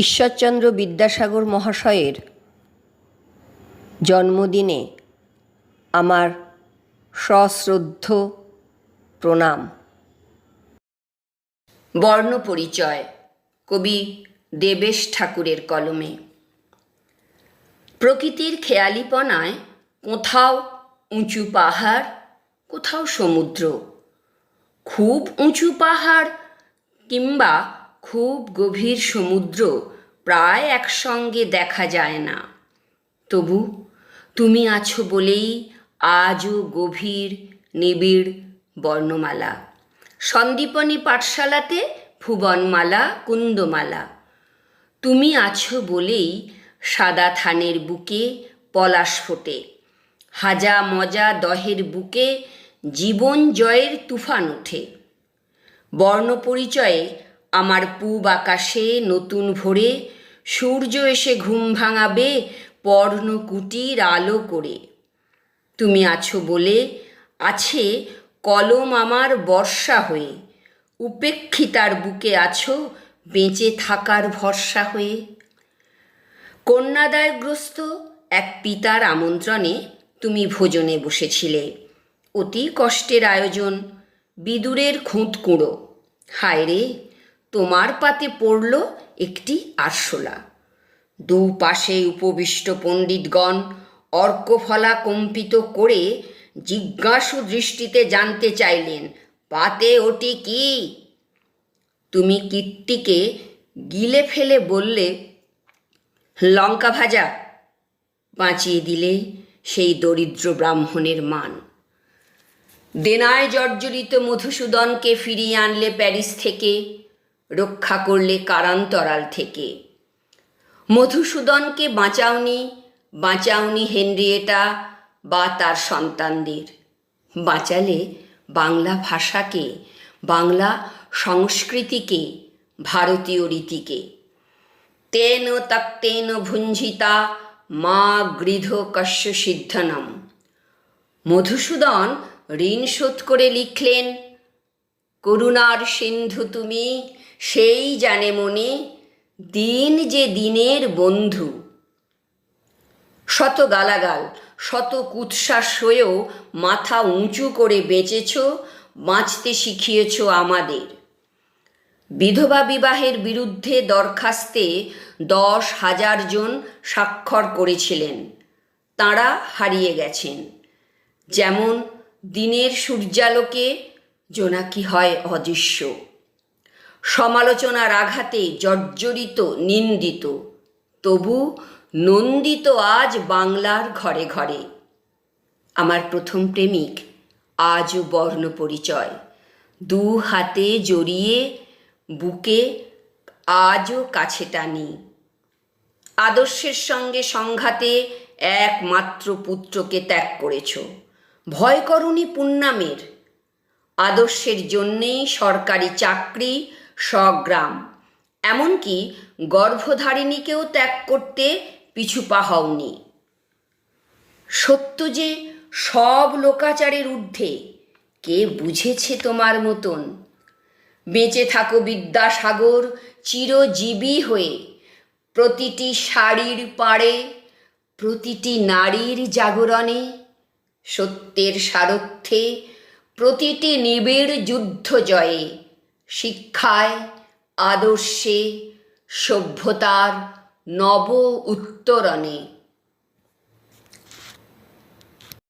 ঈশ্বরচন্দ্র বিদ্যাসাগর মহাশয়ের জন্মদিনে আমার সশ্রদ্ধ প্রণাম। বর্ণপরিচয়, কবি দেবেশ ঠাকুরের কলমে। প্রকৃতির খেয়ালিপনায় কোথাও উঁচু পাহাড়, কোথাও সমুদ্র। খুব উঁচু পাহাড় কিংবা খুব গভীর সমুদ্র প্রায় একসঙ্গে দেখা যায় না। তবু তুমি আছো বলেই আজও গভীর নিবিড় বর্ণমালা। সন্দীপনী পাঠশালাতে ভুবনমালা, কুন্দমালা। তুমি আছো বলেই সাদা থানের বুকে পলাশ ফোটে। হাজা মজা দহের বুকে জীবন জয়ের তুফান ওঠে। বর্ণপরিচয়ে আমার পূব আকাশে নতুন ভোরে, সূর্য এসে ঘুম ভাঙাবে পর্ণকুটির আলো করে। তুমি আছো বলে আছে কলম আমার বর্ষা হয়ে, উপেক্ষিতার বুকে আছো বেঁচে থাকার ভরসা হয়ে। কন্যাদায়গ্রস্ত এক পিতার আমন্ত্রণে তুমি ভোজনে বসেছিলে, অতি কষ্টের আয়োজন, বিদুরের খুঁত কুঁড়ো হায় রে তোমার পাতে পড়ল একটি আরশোলা। দুপাশে উপবিষ্ট পণ্ডিতগণ অর্কফলা কম্পিত করে জিজ্ঞাসু দৃষ্টিতে জানতে চাইলেন, পাতে ওটি কি? তুমি কীর্তিকে গিলে ফেলে বললে, লঙ্কা ভাজা। বাঁচিয়ে দিলে সেই দরিদ্র ব্রাহ্মণের মান। দেনায় জর্জরিত মধুসূদনকে ফিরিয়ে আনলে প্যারিস থেকে রক্ষা করলে কারান্তরাল থেকে। মধুসূদনকে বাঁচাওনি বাঁচাওনি হেনরিয়েটা বা তার সন্তানদের। বাঁচালে বাংলা ভাষাকে, বাংলা সংস্কৃতিকে, ভারতীয় রীতিকে। তেন তক্তেন ভুঞ্জিতা, মা গৃধ কশ্য সিদ্ধনম। মধুসূদন ঋণ শোধ করে লিখলেন করুণার সিন্ধু তুমি, সেই জানে মনে দিন যে দিনের বন্ধু। শত গালাগাল, শত কুৎসাস হয়েও মাথা উঁচু করে বেঁচেছ, বাঁচতে শিখিয়েছ আমাদের। বিধবা বিবাহের বিরুদ্ধে দরখাস্তে দশ হাজার জন স্বাক্ষর করেছিলেন। তাঁরা হারিয়ে গেছেন। যেমন দিনের সূর্যালোকে জোনাকি হয় অদৃশ্য। সমালোচনার আঘাতে জর্জরিত, নিন্দিত। তবু নন্দিত আজ বাংলার ঘরে ঘরে। আমার প্রথম প্রেমিক, আজও বর্ণ পরিচয়। দু হাতে জড়িয়ে, বুকে আজও কাছে টানি। আদর্শের সঙ্গে সংঘাতে একমাত্র পুত্রকে ত্যাগ করেছ। ভয় করনি পুণ্যামের আদর্শের জন্যেই সরকারি চাকরি স্বগ্রাম। এমনকি গর্ভধারিণীকেও ত্যাগ করতে পিছু পা হওনি। সত্য যে সব লোকাচারের ঊর্ধ্বে, কে বুঝেছে তোমার মতন? বেঁচে থাকো বিদ্যাসাগর, চিরজীবী হয়ে। প্রতিটি শাড়ির পাড়ে, প্রতিটি নারীর জাগরণে, সত্যের সারথ্যে প্রতিটি নিবিড় যুদ্ধ জয়ে শিক্ষায় আদর্শে সভ্যতার নব উত্তরণে